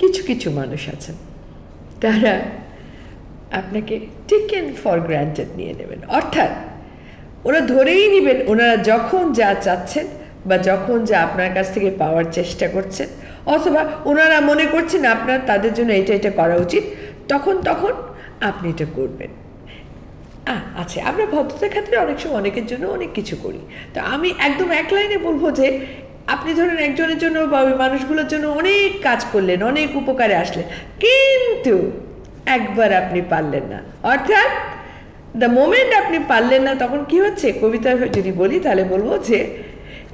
কিছু কিছু মানুষ আছেন। তারা আপনাকে টেকেন ফর গ্রান্টেড নিয়ে নেবেন। অর্থাৎ ওরা ধরেই নেবেন ওনারা যখন যা চাচ্ছেন বা যখন যা আপনার কাছ থেকে পাওয়ার চেষ্টা করছেন, অথবা ওনারা মনে করছেন আপনার তাদের জন্য এটা এটা করা উচিত, তখন তখন আপনি এটা করবেন। আচ্ছা আমরা ভদ্রতার ক্ষেত্রে অনেক সময় অনেকের জন্য অনেক কিছু করি। তো আমি একদম এক লাইনে বলব যে আপনি ধরুন একজনের জন্য বা ওই মানুষগুলোর জন্য অনেক কাজ করলেন, অনেক উপকারে আসলেন, কিন্তু একবার আপনি পারলেন না। অর্থাৎ দ্য মোমেন্ট আপনি পারলেন না, তখন কি হচ্ছে? কবিতা যদি বলি, তাহলে বলব যে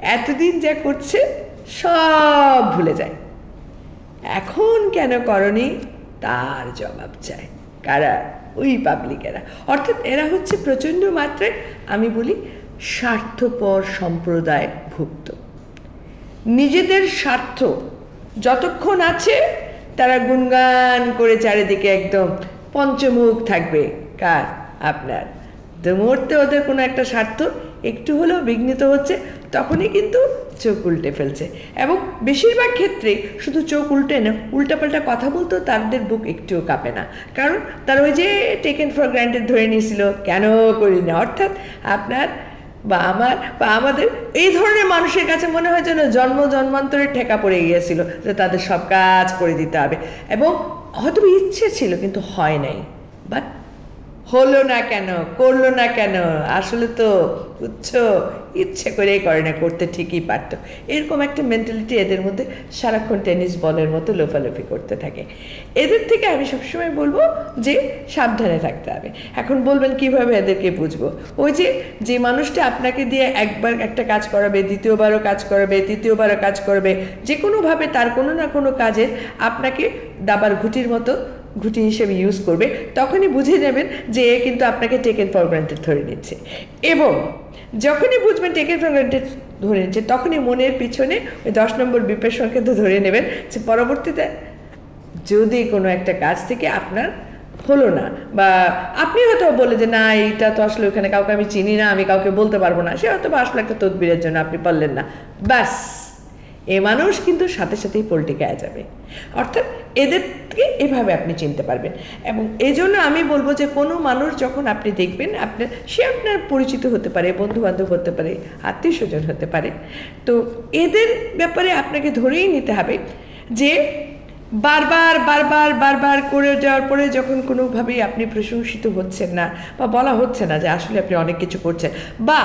এতদিন যা করছে, সব ভুলে যায়। এখন কেন করনি? তার জবাব চায়। কারা? ওই পাবলিকেরা। অর্থাৎ এরা হচ্ছে প্রচণ্ড মাত্রায়, আমি বলি, স্বার্থপর সম্প্রদায় ভুক্ত নিজেদের স্বার্থ যতক্ষণ আছে তারা গুনগান করে চারিদিকে একদম পঞ্চমুখ থাকবে। কার? আপনার। তো মুহূর্তে ওদের কোনো একটা স্বার্থ একটু হলেও বিঘ্নিত হচ্ছে, তখনই কিন্তু চোখ উল্টে ফেলছে। এবং বেশিরভাগ ক্ষেত্রে শুধু চোখ উল্টে না, উল্টাপাল্টা কথা বলতেও তাদের বুক একটুও কাঁপে না। কারণ তার ওই যে টেকেন ফর গ্রান্টেড ধরে নিয়েছিল, কেন করি না? অর্থাৎ আপনার বা আমার, বা আমাদের, এই ধরনের মানুষের কাছে মনে হয় যেন জন্ম জন্মান্তরে ঠেকা পড়ে গিয়েছিল যে তাদের সব কাজ করে দিতে হবে। এবং হয়তো ইচ্ছে ছিল কিন্তু হয় নাই। বাট হলো না কেন, করল না কেন? আসলে তো উচ্চ ইচ্ছে করেই করে না, করতে ঠিকই পারত। এরকম একটা মেন্টালিটি এদের মধ্যে সারাক্ষণ টেনিস বলের মতো লোফালোফি করতে থাকে। এদের থেকে আমি সবসময় বলব যে, সাবধানে থাকতে হবে। এখন বলবেন কীভাবে এদেরকে বুঝব? ওই যে যে মানুষটা আপনাকে দিয়ে একবার একটা কাজ করাবে, দ্বিতীয়বারও কাজ করাবে, তৃতীয়বারও কাজ করবে যে কোনোভাবে তার কোনো না কোনো কাজে আপনাকে দাবার ঘুটির মতো ঘুটি হিসেবে ইউজ করবে, তখনই বুঝে নেবেন যে এ কিন্তু আপনাকে টেকেন ফর গ্রান্টেড ধরে নিচ্ছে। এবং যখনই বুঝবেন টেকেন ফর গ্রান্টেড ধরে নিচ্ছে, তখনই মনের পিছনে ওই দশ নম্বর বিপের সংকেত ধরে নেবেন যে পরবর্তীতে যদি কোনো একটা কাজ থেকে আপনার হলো না বা আপনি হয়তো বলে যে, না, এইটা তো আসলে ওখানে কাউকে আমি চিনি না, আমি কাউকে বলতে পারব না। সে হয়তো বা আসলে একটা তদবিরের জন্য আপনি পারলেন না। ব্যাস। এ মানুষ কিন্তু সাথে সাথেই পোলট্রি গায়ে যাবে। অর্থাৎ এদেরকে এভাবে আপনি চিনতে পারবেন। এবং এই জন্য আমি বলব যে কোনো মানুষ যখন আপনি দেখবেন আপনার সে আপনার পরিচিত হতে পারে বন্ধু বান্ধব হতে পারে আত্মীয় স্বজন হতে পারে। তো এদের ব্যাপারে আপনাকে ধরেই নিতে হবে যে বারবার বারবার বারবার করে যাওয়ার পরে যখন কোনোভাবেই আপনি প্রশংসিত হচ্ছেন না বা বলা হচ্ছে না যে আসলে আপনি অনেক কিছু করছেন বা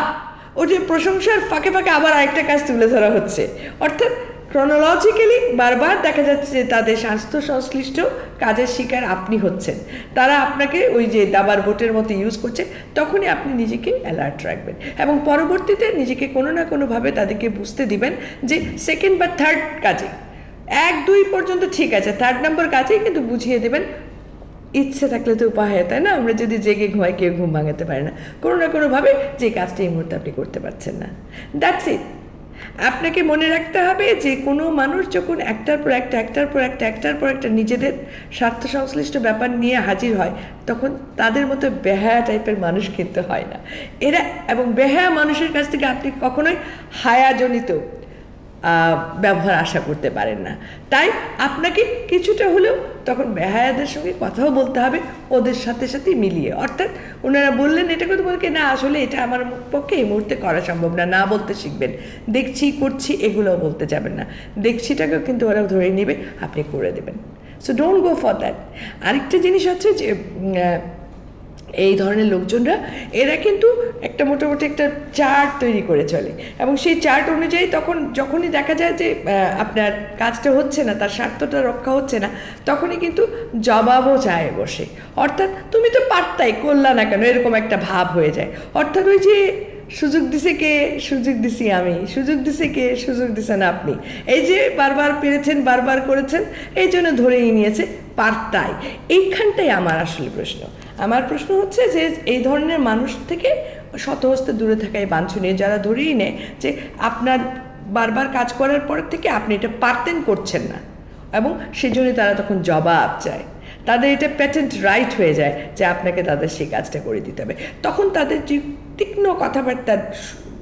ওই যে প্রশংসার ফাঁকে ফাঁকে আবার আরেকটা কাজ তুলে ধরা হচ্ছে। অর্থাৎ ক্রনোলজিক্যালি বারবার দেখা যাচ্ছে যে তাদের স্বাস্থ্য সংশ্লিষ্ট কাজের শিকার আপনি হচ্ছেন। তারা আপনাকে ওই যে দাবার বোটের মতো ইউজ করছে, তখনই আপনি নিজেকে অ্যালার্ট রাখবেন এবং পরবর্তীতে নিজেকে কোনো না কোনোভাবে তাদেরকে বুঝতে দিবেন যে সেকেন্ড বা থার্ড কাজে। এক, দুই পর্যন্ত ঠিক আছে থার্ড নম্বর কাজেই কিন্তু বুঝিয়ে দেবেন ইচ্ছে থাকলে তো উপায় হয়, তাই না? আমরা যদি জেগে ঘুমাই, কেউ ঘুম ভাঙাতে পারে না। কোনো না কোনোভাবে যে কাজটা এই মুহূর্তে আপনি করতে পারছেন না। দ্যাটস ইট আপনাকে মনে রাখতে হবে যে কোনো মানুষ যখন একটার পর একটা, একটার পর একটা, একটার পর একটা নিজেদের স্বার্থ সংশ্লিষ্ট ব্যাপার নিয়ে হাজির হয়, তখন তাদের মতো বেহায়া টাইপের মানুষ কিন্তু হয় না। এরা এবং বেহায়া মানুষের কাছ থেকে আপনি কখনোই হায়াজনিত ব্যবহার আশা করতে পারেন না। তাই আপনাকে কিছুটা হলেও তখন বেহায়াদের সঙ্গে কথাও বলতে হবে, ওদের সাথে সাথে মিলিয়ে। অর্থাৎ ওনারা বললেন এটা কথা বলকে, না, আসলে এটা আমার পক্ষে এই মুহূর্তে করা সম্ভব না না বলতে শিখবেন। দেখছি, করছি, এগুলোও বলতে যাবেন না। দেখছিটাকেও কিন্তু ওরা ধরে নেবে, আপনি করে দেবেন। So don't go for that আরেকটা জিনিস হচ্ছে যে এই ধরনের লোকজনরা, এরা কিন্তু একটা মোটামুটি একটা চার্ট তৈরি করে চলে। এবং সেই চার্ট অনুযায়ী তখন যখনই দেখা যায় যে আপনার কাজটা হচ্ছে না, তার স্বার্থটা রক্ষা হচ্ছে না, তখনই কিন্তু জবাবও চায় বসে। অর্থাৎ তুমি তো পারতাই, করলা না কেন, এরকম একটা ভাব হয়ে যায়। অর্থাৎ ওই যে, সুযোগ দিছে কে, সুযোগ দিছি আমি, সুযোগ দিছে কে, সুযোগ দিছেন আপনি। এই যে, বারবার পেরেছেন, বারবার করেছেন, এই জন্য ধরেই নিয়েছে, পারতাই। এইখানটাই আমার আসলে প্রশ্ন। আমার প্রশ্ন হচ্ছে যে এই ধরনের মানুষ থেকে শতহস্তে দূরে থাকাই বাঞ্ছনীয়। যারা ধরেই নেয় যে আপনার বারবার কাজ করার পর থেকে আপনি এটা পারতেন করছেন না এবং সেজন্য তারা তখন জবাব চায়। তাদের এটা প্যাটেন্ট রাইট হয়ে যায় যে আপনাকে তাদের সেই কাজটা করে দিতে হবে। তখন তাদের যে তীক্ষ্ণ কথাবার্তার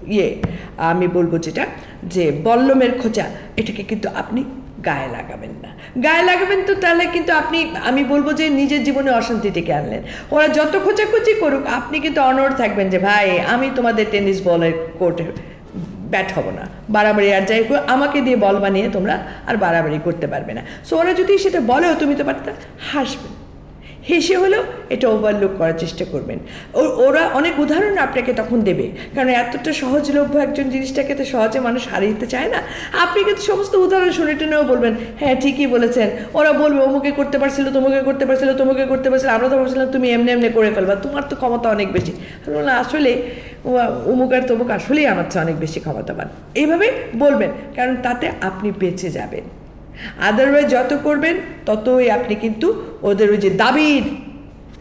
ইয়ে আমি বলব যেটা, যে বল্লমের খোঁচা, এটাকে কিন্তু আপনি গায়ে লাগাবেন না। গায়ে লাগাবেন তো তাহলে কিন্তু আপনি, আমি বলব যে নিজের জীবনে অশান্তি ডেকে আনলেন। ওরা যত খোঁচাখুচি করুক, আপনি কিন্তু অনড় থাকবেন যে, ভাই, আমি তোমাদের টেনিস বলের কোর্টে ব্যাট হব না। বাড়াবাড়ি আর যাই আমাকে দিয়ে বল বানিয়ে তোমরা আর বাড়াবাড়ি করতে পারবে না। সো ওরা যদি সেটা বলেও তুমি তো পারতে হাসবেন হেসে হলেও এটা ওভারলুক করার চেষ্টা করবেন। ওরা অনেক উদাহরণ আপনাকে তখন দেবে। কারণ এতটা সহজলভ্য একজন জিনিসটাকে তো সহজে মানুষ হারিয়ে দিতে চায় না। আপনি কিন্তু সমস্ত উদাহরণ শুনে টেনেও বলবেন হ্যাঁ ঠিকই বলেছেন। ওরা বলবে অমুকে করতে পারছিল তোমাকে করতে পারছিল তোমাকে করতে পারছিল আমরা তো ভাবছিলাম তুমি এমনি এমনি করে ফেলবা। তোমার তো ক্ষমতা অনেক বেশি। বললাম, আসলে অমুক আর তমুক আসলেই আমার চেয়ে অনেক বেশি ক্ষমতাবান। এইভাবে বলবেন কারণ তাতে আপনি বেঁচে যাবেন। আদারওয়াইজ যত করবেন, ততই আপনি কিন্তু ওদের ওই যে দাবির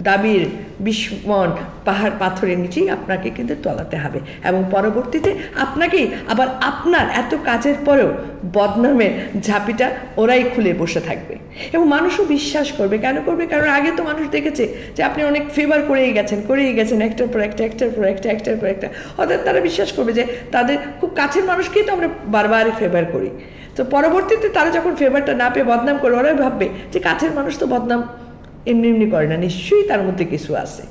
দাবির বিস্মন পাহাড়, পাথরের নিচেই আপনাকে কিন্তু তলাতে হবে। এবং পরবর্তীতে আপনাকেই আবার আপনার এত কাজের পরেও বদনামের ঝাঁপিটা ওরাই খুলে বসে থাকবে। এবং মানুষও বিশ্বাস করবে। কেন করবে? কারণ আগে তো মানুষ দেখেছে যে আপনি অনেক ফেভার করেই গেছেন করেই গেছেন, একটার পর একটা, একটার পর একটা, একটার পর একটা। অর্থাৎ তারা বিশ্বাস করবে যে তাদের খুব কাছের মানুষকেই তো আমরা বারবার ফেভার করি। তো পরবর্তীতে তারা যখন ফেভারটা না পেয়ে বদনাম করে ওরাই ভাববে যে কাছের মানুষ তো বদনাম এমনি এমনি করে না, নিশ্চয়ই তার মধ্যে কিছু আছে।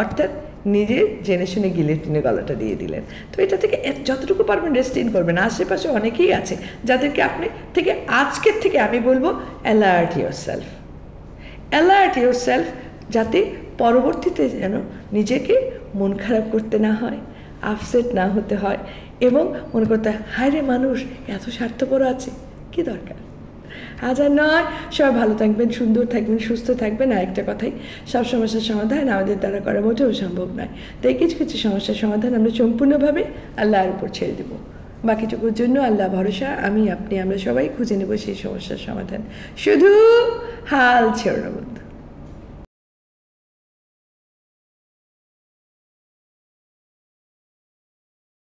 অর্থাৎ নিজে জেনে শুনে গিলে টিনে গলাটা দিয়ে দিলেন। তো এটা থেকে যতটুকু পারবেন রেস্টিন করবেন। আশেপাশে অনেকেই আছে যাদেরকে আপনি থেকে আজকের থেকে আমি বলব alert yourself alert yourself যাতে পরবর্তীতে যেন নিজেকে মন খারাপ করতে না হয় আপসেট না হতে হয়। এবং মনে করতে হয় রে মানুষ, এত স্বার্থপর আছে, কি দরকার? আজ আর নয়, সবাই ভালো থাকবেন, সুন্দর থাকবেন, সুস্থ থাকবেন আর একটা কথাই, সব সমস্যার সমাধান আমাদের দ্বারা করা মোটেও সম্ভব নয়। তাই কিছু কিছু সমস্যার সমাধান আমরা সম্পূর্ণভাবে আল্লাহর উপর ছেড়ে দেবো। বাকিটুকুর জন্য আল্লাহ ভরসা, আমি, আপনি, আমরা সবাই খুঁজে নেব সেই সমস্যার সমাধান। শুধু হাল ছেড়ে নেব।